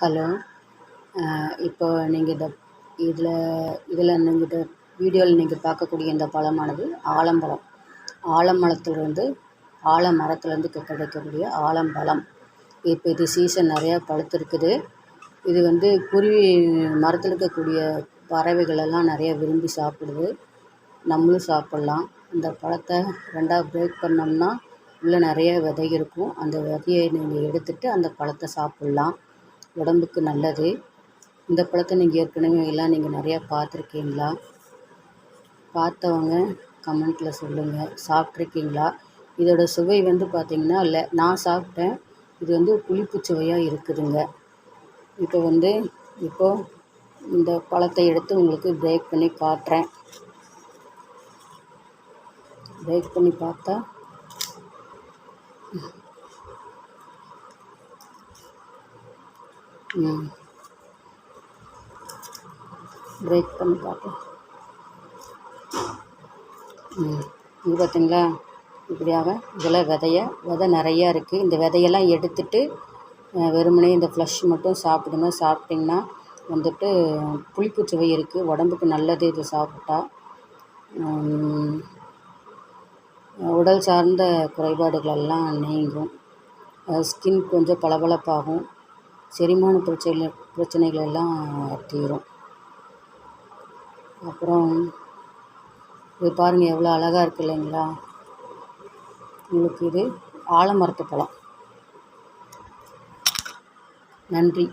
Hello. இப்போ நீங்கள் இந்த இதில் இதில் நீங்கள் இந்த வீடியோவில் நீங்கள் பார்க்கக்கூடிய இந்த பழமானது ஆலம்பழம். ஆலமரத்துலேருந்து ஆலமரத்துலேருந்து கிடைக்கக்கூடிய ஆலம்பழம். இப்போ இது சீசன் நிறையா பழுத்திருக்குது. இது வந்து குருவி மரத்தில் இருக்கக்கூடிய பறவைகளெல்லாம் நிறைய விரும்பி சாப்பிடுது. நம்மளும் சாப்பிட்லாம். இந்த பழத்தை ரெண்டாக பிரேக் பண்ணோம்னா உள்ளே நிறைய விதை இருக்கும். அந்த விதையை நீங்கள் எடுத்துட்டு அந்த பழத்தை சாப்பிட்லாம். உடம்புக்கு நல்லது. இந்த பழத்தை நீங்கள் ஏற்கனவே எல்லாம் நீங்கள் நிறையா பார்த்துருக்கீங்களா? பார்த்தவங்க கமெண்ட்டில் சொல்லுங்கள் சாப்பிட்ருக்கீங்களா இதோட சுவை வந்து பார்த்திங்கன்னா இல்லை நான் சாப்பிட்டேன். இது வந்து புளிப்பு சுவையாக இருக்குதுங்க. இப்போ வந்து இப்போது இந்த பழத்தை எடுத்து உங்களுக்கு பிரேக் பண்ணி காட்டுறேன். பிரேக் பண்ணி பார்த்தா பிரேக் பண்ணி பார்ப்போம். ம் இது பார்த்தீங்களா இப்படியாக இதில் விதைய விதை நிறையா இருக்குது இந்த விதையெல்லாம் எடுத்துட்டு வெறுமனே இந்த ஃப்ளஷ் மட்டும் சாப்பிடுங்க. சாப்பிட்டிங்கன்னா வந்துட்டு புளிப்பு சுவை இருக்குது உடம்புக்கு நல்லது இது சாப்பிட்டா. உடல் சார்ந்த குறைபாடுகள் எல்லாம் நீங்கும் ஸ்கின் கொஞ்சம் பளபளப்பாகும். செரிமான பிரச்சனை பிரச்சனைகள் எல்லாம் தீரும். அப்புறம் இது பாருங்கள் எவ்வளோ அழகாக இருக்குது இல்லைங்களா? உங்களுக்கு இது ஆலமரத்து பழம். நன்றி.